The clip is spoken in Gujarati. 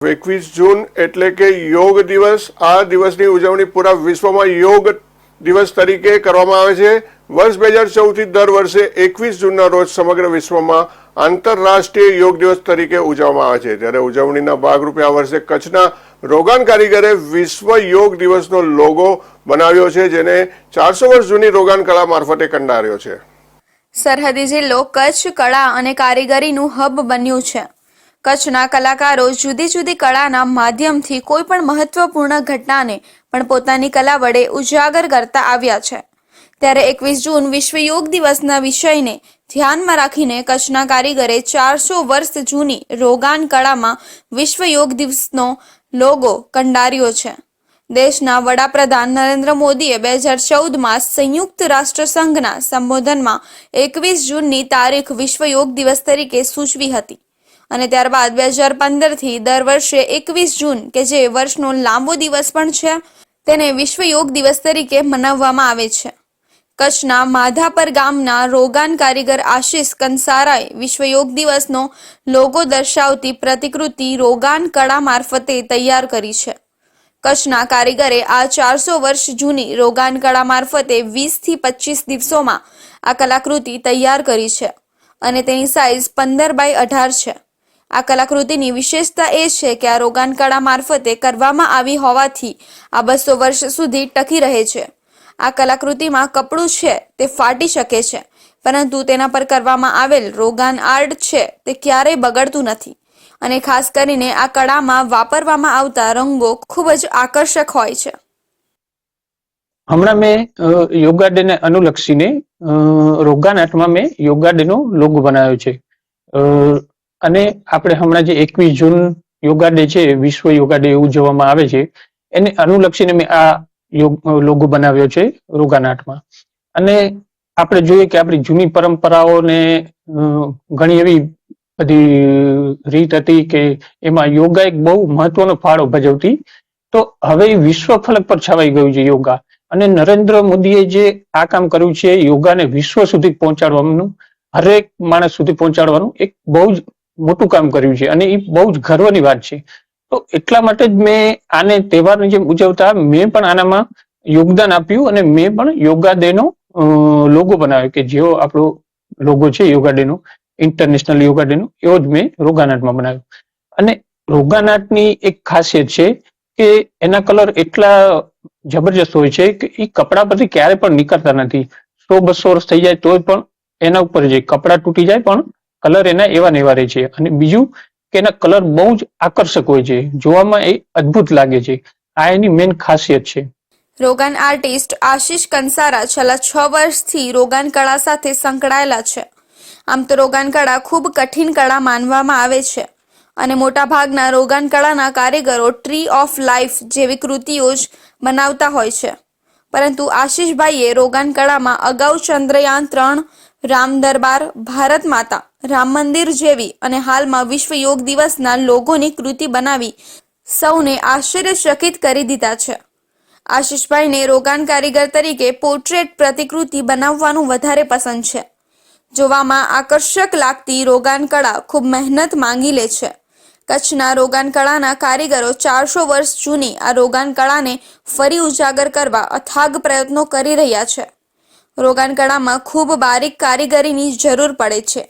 એકવીસ જૂન એટલે કે યોગ દિવસ. આ દિવસની ઉજવણી પૂરા વિશ્વમાં યોગ દિવસ તરીકે કરવામાં આવે છે. વર્ષ બે હજાર ચૌદથી દર વર્ષે એકવીસ જૂનના રોજ સમગ્ર વિશ્વમાં આંતરરાષ્ટ્રીય યોગ દિવસ તરીકે ઉજવવામાં આવે છે. ત્યારે ઉજવણીના ભાગરૂપે આ વર્ષે કચ્છના રોગાન કારીગરે વિશ્વ યોગ દિવસનો લોગો બનાવ્યો છે, જેને ચારસો વર્ષ જૂની રોગાન કળા મારફતે કંડાર્યો છે. સરહદી જિલ્લો કચ્છ કળા અને કારીગરીનું હબ બન્યું છે. કચ્છના કલાકારો જુદી જુદી કળાના માધ્યમથી કોઈ પણ મહત્વપૂર્ણ ઘટનાને પણ પોતાની કલા વડે ઉજાગર કરતા આવ્યા છે. ત્યારે એકવીસ જૂન વિશ્વ યોગ દિવસના વિષયને ધ્યાનમાં રાખીને કચ્છના કારીગરે ચારસો વર્ષ જૂની રોગાન કળામાં વિશ્વ યોગ દિવસનો લોગો કંડાર્યો છે. દેશના વડાપ્રધાન નરેન્દ્ર મોદીએ બે હજાર ચૌદમાં સંયુક્ત રાષ્ટ્રસંઘના સંબોધનમાં એકવીસ જૂનની તારીખ વિશ્વ યોગ દિવસ તરીકે સૂચવી હતી. અને ત્યારબાદ બે હજાર પંદરથી દર વર્ષે એકવીસ જૂન, કે જે વર્ષનો લાંબો દિવસ પણ છે, તેને વિશ્વ યોગ દિવસ તરીકે મનાવવામાં આવે છે. કચ્છના માધાપર ગામના રોગાન કારીગર આશિષ કંસારાએ વિશ્વ યોગ દિવસનો લોગો દર્શાવતી પ્રતિકૃતિ રોગાન કળા મારફતે તૈયાર કરી છે. કચ્છના કારીગરે આ ચારસો વર્ષ જૂની રોગાન કળા મારફતે વીસથી પચીસ દિવસોમાં આ કલાકૃતિ તૈયાર કરી છે અને તેની સાઇઝ પંદર બાય અઢાર છે. આ કલાકૃતિની વિશેષતા એ છે કે આ રોગાન કળા મારફતે કરવામાં આવી હોવાથી આ બસો વર્ષ સુધી ટકી રહે છે. આ કલાકૃતિમાં કપડું છે તે ફાટી શકે છે પરંતુ તેના પર કરવામાં આવેલ રોગાન આર્ટ છે તે ક્યારેય બગડતું નથી અને ખાસ કરીને આ કળામાં વાપરવામાં આવતા રંગો ખૂબ જ આકર્ષક હોય છે. હમણાં મેં યોગા ડે ને અનુલક્ષીને અ, આર્ટમાં મેં યોગા ડે નો લોગો બનાવ્યો છે. અને આપણે હમણાં જે એકવીસ જૂન યોગા ડે છે, વિશ્વ યોગા ડે ઉજવવામાં આવે છે, એને અનુલક્ષીને મેં આ લોગો બનાવ્યો છે રોગાનાટમાં અને આપણે જોઈએ કે આપણી જૂની પરંપરાઓને ઘણી એવી બધી રીત હતી કે એમાં યોગા એક બહુ મહત્વનો ફાળો ભજવતી. તો હવે વિશ્વ ફલક પર છવાઈ ગયું છે યોગા. અને નરેન્દ્ર મોદીએ જે આ કામ કર્યું છે, યોગાને વિશ્વ સુધી પહોંચાડવાનું, હરેક માણસ સુધી પહોંચાડવાનું, એક બહુ જ મોટું કામ કર્યું છે અને એ બહુ જ ગર્વની વાત છે. તો એટલા માટે જ મેં આને તહેવારને જેમ ઉજવતા, મેં પણ આનામાં યોગદાન આપ્યું અને મેં પણ યોગા ડેનો લોગો બનાવ્યો કે જેવો આપણો લોગો છે યોગા ડેનો ઇન્ટરનેશનલ યોગા ડેનો એવો જ મેં રોગાનાટમાં બનાવ્યો. અને રોગાનાટની એક ખાસિયત છે કે એના કલર એટલા જબરજસ્ત હોય છે કે એ કપડા પરથી ક્યારે પણ નીકળતા નથી. સો બસો વર્ષ થઈ જાય તોય પણ એના ઉપર જે કપડા તૂટી જાય પણ કલર એના એવા ને છે. અને બીજું કે એના કલર બહુ જ આકર્ષક હોય છે. જોવામાં એ અદ્ભુત લાગે છે. આ એની મેઇન ખાસિયત છે. રોગાન આર્ટિસ્ટ આશિષ કંસારા છેલ્લા છ વર્ષથી રોગાન કળા સાથે સંકળાયેલા છે. આમ તો રોગાન કળા ખૂબ કઠિન કળા માનવામાં આવે છે. અને મોટાભાગના રોગાન કળાના કારીગરો ટ્રી ઓફ લાઈફ જેવી કૃતિઓ જ બનાવતા હોય છે. પરંતુ આશિષભાઈએ રોગાન કળામાં અગાઉ ચંદ્રયાન ત્રણ, રામ દરબાર, ભારત માતા, રામ મંદિર જેવી અને હાલમાં વિશ્વ યોગ દિવસના લોગોની કૃતિ બનાવી સૌને આશ્ચર્યચકિત કરી દીધા છે. આશિષભાઈને રોગાન કારીગર તરીકે પોર્ટ્રેટ પ્રતિકૃતિ બનાવવાનું વધારે પસંદ છે. જોવામાં આકર્ષક લાગતી રોગાન કળા ખૂબ મહેનત માંગી લે છે. કચ્છના રોગાન કળાના કારીગરો ચારસો વર્ષ જૂની આ રોગાન કળાને ફરી ઉજાગર કરવા અથાગ પ્રયત્નો કરી રહ્યા છે. રોગાન કળામાં ખૂબ બારીક કારીગરીની જરૂર પડે છે.